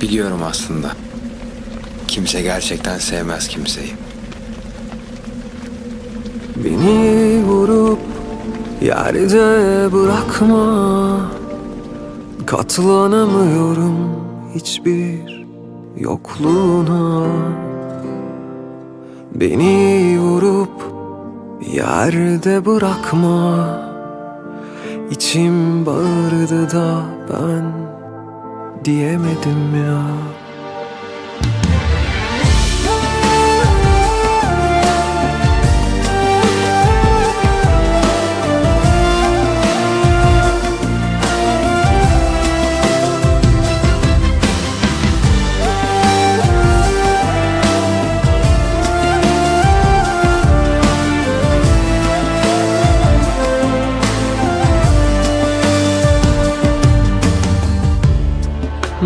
Biliyorum aslında. Kimse gerçekten sevmez kimseyi. Beni vurup yerde bırakma Katlanamıyorum hiçbir yokluğuna Beni vurup yerde bırakma İçim bağırdı da ben diyemedim ya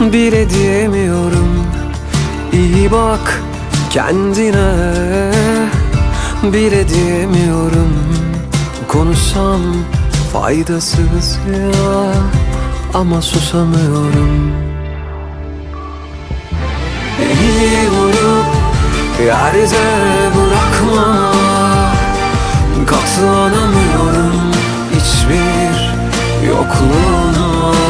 bile diyemiyorum. İyi bak kendine bile diyemiyorum. Konuşsam faydasız ya ama susamıyorum. Beni vurup yerde bırakma. Katlanamıyorum hiçbir yokluğuna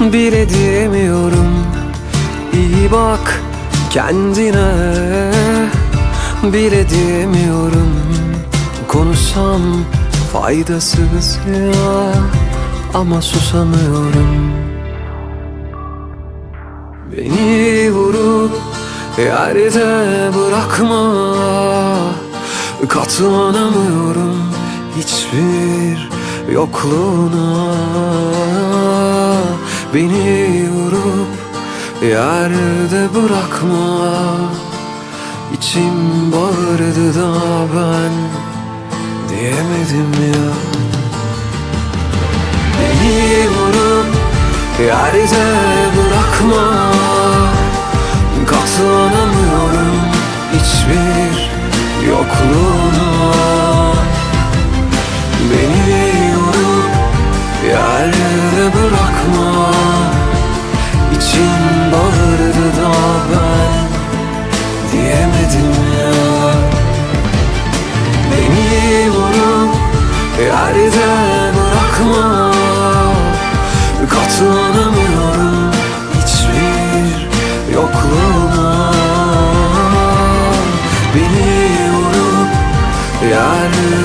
bile diyemiyorum. İyi bak kendine bile diyemiyorum. Konuşsam faydasız ya ama susamıyorum. Beni vurup yerde bırakma Katlanamıyorum hiçbir yokluğuna Beni vurup yerde bırakma. İçim bağırdı da ben diyemedim ya. Beni vurup yerde bırakma. Katlanamıyorum hiçbir yokluğuna yerde bırakma. Katlanamıyorum hiçbir yokluğuna Beni vurup yerde